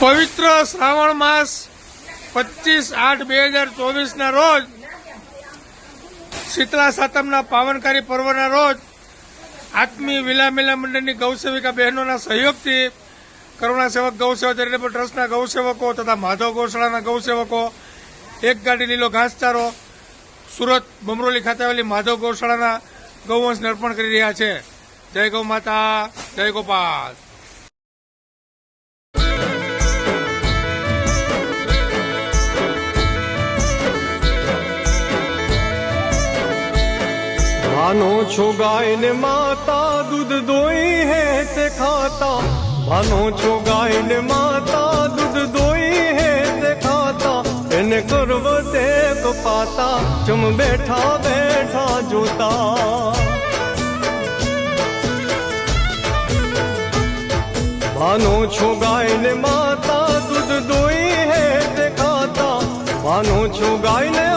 પવિત્ર શ્રાવણ માસ પચીસ આઠ બે હજાર ચોવીસના રોજ શીતળા સાતમના પાવનકારી પર્વના રોજ આત્મી વિલા મિલા મંડળની ગૌસેવિકા બહેનોના સહયોગથી કરુણા સેવક ગૌસેવા ચેરિટેબલ ટ્રસ્ટના ગૌસેવકો તથા માધવ ગૌશાળાના ગૌસેવકો, એક ગાડી લીલો ઘાસચારો, સુરત બમરોલી ખાતે આવેલી માધવ ગૌશાળાના ગૌવંશને અર્પણ કરી રહ્યા છે. જય ગૌ માતા, જય ગોપાલ. માનો છો ગાય ને માતા, દૂધ દોઈ હે તે ખાતા. ભાનો છો ગાય ને માતા, દૂધ દોઈ હે તે ખાતા. એને ગર્વ તે કપાતા ચમ બેઠા બેઠા જોતા. ભાનો છો ગાય ને માતા, દૂધ દોઈ હે તે ખાતા. ભાનો છો ગાય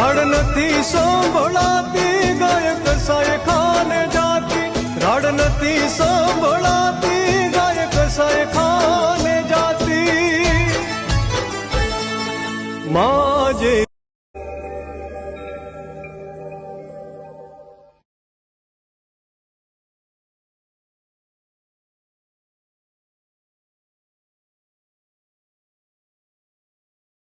ધડ નથી સંભળાતી ગાય કસાય ખાને જાતી ધડ નથી સંભળાતી